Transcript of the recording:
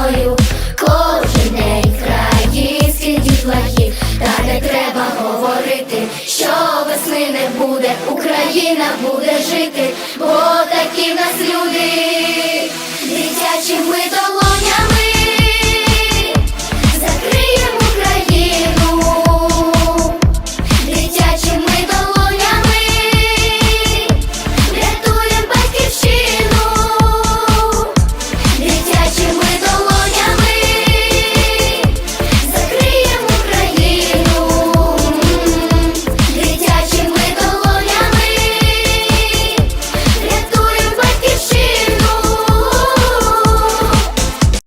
мною кожен день країнських дітлахів, та не треба говорити, що весни не буде, Україна буде жити, бо такі в нас люди, дитячі ми долу.